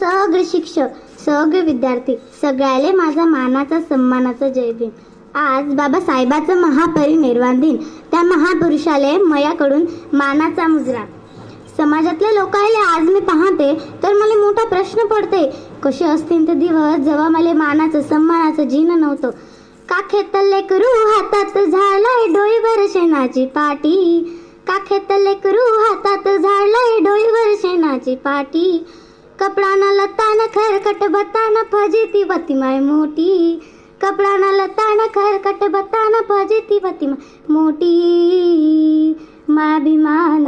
सगळे शिक्षक सगळे विद्यार्थी सगळ्याले माझा मानाचा सन्मानाचा जय भीम आज बाबासाहेबाचं महापरिनिर्वाण दिन. त्या महापुरुषाले मयाकडून मानाचा मुजरा. समाजातल्या लोकांले आज मी पाहते तर मला मोठा प्रश्न पडते. कसे असतील ते दिवस जेव्हा मला मानाचं सन्मानाचं जीन नव्हतं. का खेतले करू हातात झालाय डोईवर शेणाची पाटी. का खेतले करू हातात झालाय डोईवर शेणाची पाटी. कपडाना लताना खरकट बताना फजिती वती माय मोठी कपडाना लताना खरकट बताना फजिती वती माय मोठी माभिमान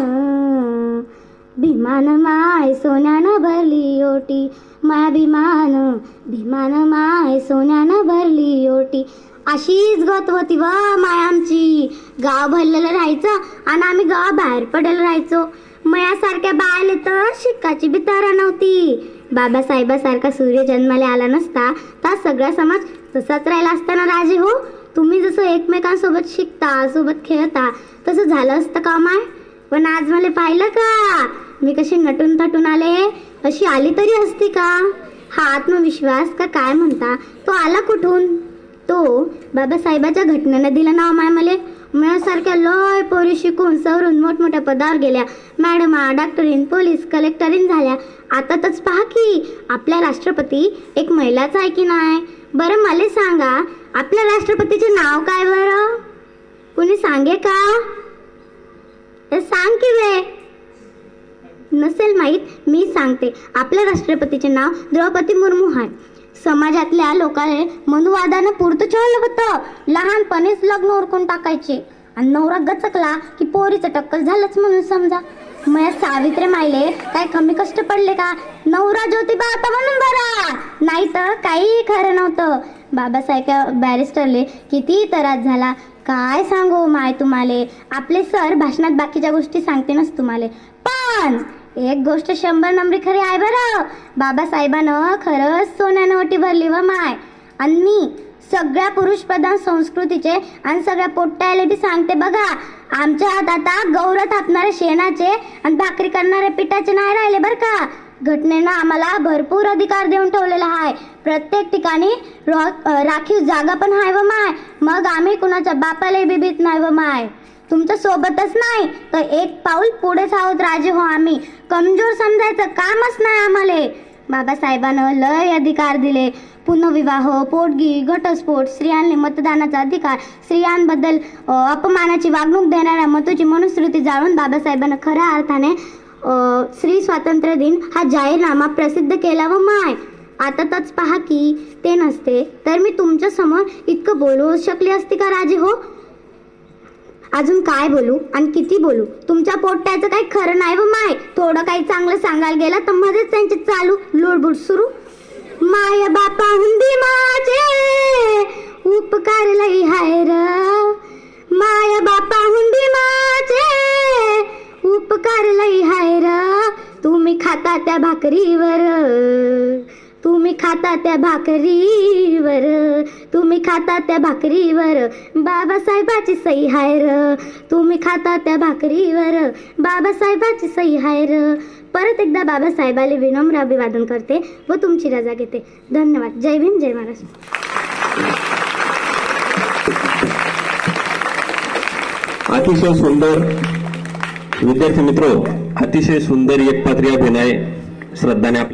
भीमान माय सोन्यानं भरली ओटी। माभिमान भीमान माय सोन्यानं भरली ओटी। अशीच गत होती व माय आमची. गाव भरलेलं राहायचं आणि आम्ही गाव बाहेर पडेल राहायचो. मयासारख्या बायले तर शिक्काची बी तारा नव्हती. बाबासाहेबासारखा सूर्य जन्माला आला नसता तर सगळा समाज तसाच राहिला असता ना राजे हो. तुम्ही जसं एकमेकांसोबत शिकता सोबत खेळता तसं झालं असतं का माय? पण आज मला पाहिलं का? मी कशी नटून थटून आले? अशी आली तरी असती का? हा आत्मविश्वास का काय म्हणता? तो आला कुठून? तो बाबासाहेबाच्या घटनेनं दिलं नाव माय मले. सारख्या लय पोरी शिकून सवरून मोठमोठ्या पदावर गेल्या. मॅडमा डॉक्टरीन पोलीस कलेक्टरीन झाल्या. आतातच पहा की आपल्या राष्ट्रपती एक महिलाच आहे की नाही? बरं मला सांगा आपल्या राष्ट्रपतीचे नाव काय बरं? कुणी सांगे का? सांग की वे नसेल माहीत मी सांगते. आपल्या राष्ट्रपतीचे नाव द्रौपदी मुर्मू आहे. समाजातल्या लोकांनी मनुवादानं पुरतं ठेवलं होतं. लहानपणीच लग्न उरकून टाकायचे. आणि नवरा गचकला की पोरीचं टक्कल झालंच म्हणून समजा. मया सावित्री मायले काय कमी कष्ट पडले का? नवरा ज्योतिबा होता म्हणून बरा. नाही तर काही खरं नव्हतं. बाबासाहेब बॅरिस्टरले किती त्रास झाला. काय सांगू माय तुम्हाले? आपले सर भाषणात बाकीच्या गोष्टी सांगते नस तुम्हाला. पण एक गोष्ट शंभर नंबरी खरी आहे बरं. बाबासाहेबानं खरंच सोन्यानं ओटी भरली व माय. आणि मी सगळ्या पुरुष प्रधान संस्कृतीचे आणि सगळ्या पोट्ट्याला बी सांगते बघा आमच्या हात आता गौरव थापणारे शेणाचे आणि भाकरी करणारे पिठाचे नाही राहिले बरं का? घटनेनं आम्हाला भरपूर अधिकार देऊन ठेवलेला आहे. प्रत्येक ठिकाणी रॉ- राखीव जागा पण आहे व माय. मग आम्ही कुणाच्या बापाला बी भीत नाही व माय. तुमच्या सोबतच नाही तर एक पाऊल पुढेच आहोत राजे हो आम्ही. कमजोर समजायचं कामच नाही आम्हाला. बाबासाहेबानं लय अधिकार दिले. पुनर्विवाह पोटगी घटस्फोट स्त्रियांनी मतदानाचा अधिकार स्त्रियांबद्दल अपमानाची वागणूक देणाऱ्या मतूची मनुस्मृती जाळून बाबासाहेबांना खऱ्या अर्थाने स्त्री स्वातंत्र्य दिन हा जाहीरनामा प्रसिद्ध केला व माय. आता तच पहा की ते नसते तर मी तुमच्यासमोर इतकं बोलू शकली असती का राजे हो? अजून काय बोलू आणि किती बोलू? तुमच्या पोट्ट्याचं काही खरं नाही व माय. थोडं काही चांगलं सांगायला गेलं तर मध्येच त्यांची चालू. लुडबुड सुरू. माय बापा हुंदी माझे उपकार लई हाय र. माय बापा हुंदी माझे उपकार लई हाय र. तुम्ही खाता त्या भाकरीवर. तुम्ही खाता त्या भाकरीवर तुम्ही खाता त्या भाकरीवर बाबासाहेबाची सही हाय र. तुम्ही खाता त्या भाकरीवर बाबासाहेबाची सही हाय र. परत एकदा बाबासाहेबाले विनम्र अभिवादन करते व तुमची रजा घेते. धन्यवाद. जय भीम जय महाराष्ट्र अतिशय सुंदर. विद्यार्थी मित्र अतिशय सुंदर एक पात्रिया अभिनय श्रद्धाने